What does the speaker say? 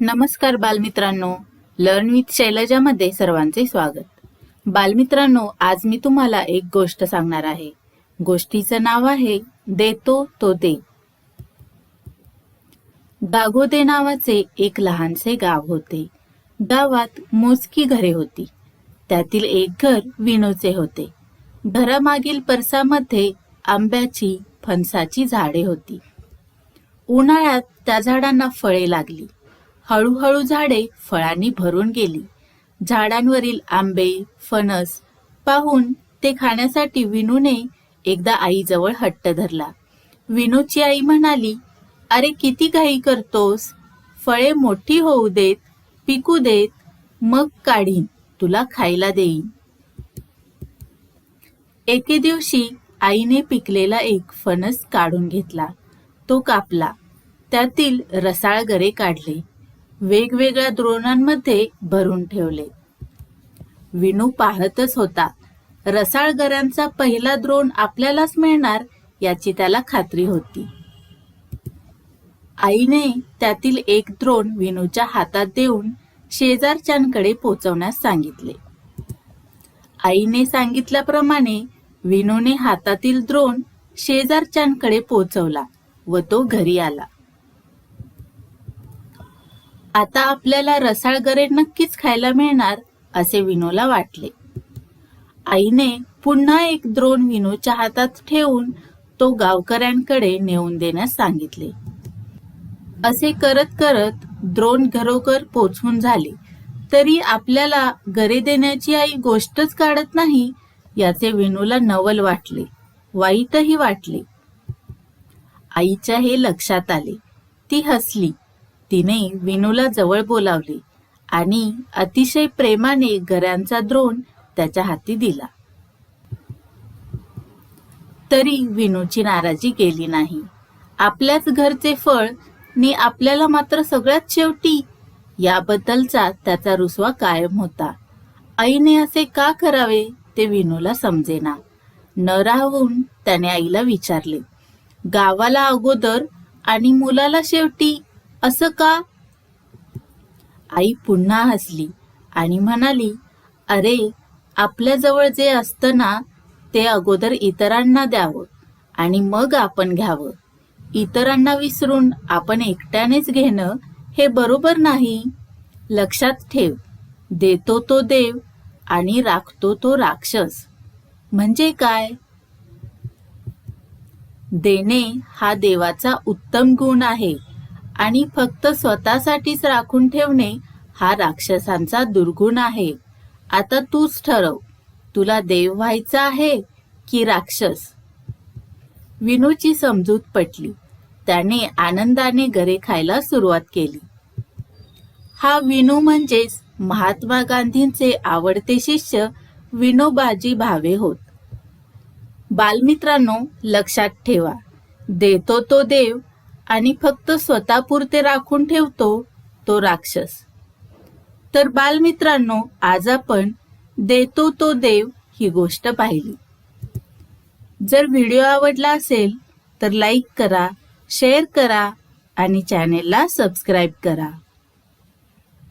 नमस्कार बालमित्रांनो. Learn with शैलजामध्ये सर्वांचे स्वागत. बालमित्रांनो आज मी तुम्हाला एक गोष्ट सांगणार आहे. गोष्टीचं नाव आहे देतो तो दे. दागोदे नावाचे एक लहानसे गाव होते. गावात मोजकी घरे होती. त्यातील एक घर विनोचे होते. घरामागील परसामध्ये आंब्याची फणसाची झाडे होती. उन्हाळ्यात त्या झाडांना फळे लागली. हळूहळू झाडे फळांनी भरून गेली. झाडांवरील आंबे फणस पाहून ते खाण्यासाठी विनूने एकदा आईजवळ हट्ट धरला. विनूची आई म्हणाली अरे किती घाई करतोस. फळे मोठी होऊ देत पिकू देत मग काढीन. तुला खायला देईन. एके दिवशी आईने पिकलेला एक फणस काढून घेतला. तो कापला. त्यातील रसाळ गरे काढले. वेगवेगळ्या द्रोणांमध्ये भरून ठेवले. विनू पाहतच होता रसाळगरांचा पहिला द्रोण आपल्यालाच मिळणार याची त्याला खात्री होती. आईने त्यातील एक द्रोण विनूच्या हातात देऊन शेजारच्यांकडे पोचवण्यास सांगितले. आईने सांगितल्याप्रमाणे विनूने हातातील द्रोण शेजारच्यांकडे पोचवला व तो घरी आला. आता आपल्याला रसाळ गरे नक्कीच खायला मिळणार असे विनूला वाटले. आईने पुन्हा एक द्रोण विनूच्या हातात ठेवून तो गावकऱ्यांकडे नेऊन देण्यास सांगितले. असे करत करत द्रोण घरोघर पोचून झाले. तरी आपल्याला गरे देण्याची आई गोष्टच काढत नाही याचे विनूला नवल वाटले वाईटही वाटले. आईच्या हे लक्षात आले. ती हसली. तिने विनूला जवळ बोलावले आणि अतिशय प्रेमाने गऱ्यांचा द्रोण त्याच्या हाती दिला. तरी विनूची नाराजी गेली नाही. आपल्याच घरचे फळ नि आपल्याला मात्र सगळ्यात शेवटी याबद्दलचा त्याचा रुसवा कायम होता. आईने असे का करावे ते विनूला समजेना. न राहून त्याने आईला विचारले गावाला अगोदर आणि मुलाला शेवटी असं का? आई पुन्हा हसली आणि म्हणाली अरे आपल्याजवळ जे असतं ना ते अगोदर इतरांना द्यावं आणि मग आपण घ्यावं. इतरांना विसरून आपण एकट्यानेच घेणं हे बरोबर नाही. लक्षात ठेव देतो तो देव आणि राखतो तो राक्षस. म्हणजे काय? देणे हा देवाचा उत्तम गुण आहे. आणि फक्त स्वतःसाठीच राखून ठेवणे हा राक्षसांचा दुर्गुण आहे. आता तूच ठरव. तुला देव व्हायचा आहे की राक्षस? विनूची समजूत पटली. त्याने आनंदाने घरे खायला सुरुवात केली. हा विनू म्हणजेच महात्मा गांधींचे आवडते शिष्य विनोबाजी भावे होत. बालमित्रांनो लक्षात ठेवा. देतो तो देव आणि फक्त स्वतःपुरते राखून ठेवतो तो राक्षस. तर बालमित्रांनो आज आपण देतो तो देव ही गोष्ट पाहिली. जर व्हिडिओ आवडला असेल तर लाईक करा शेअर करा आणि चॅनेलला सबस्क्राईब करा.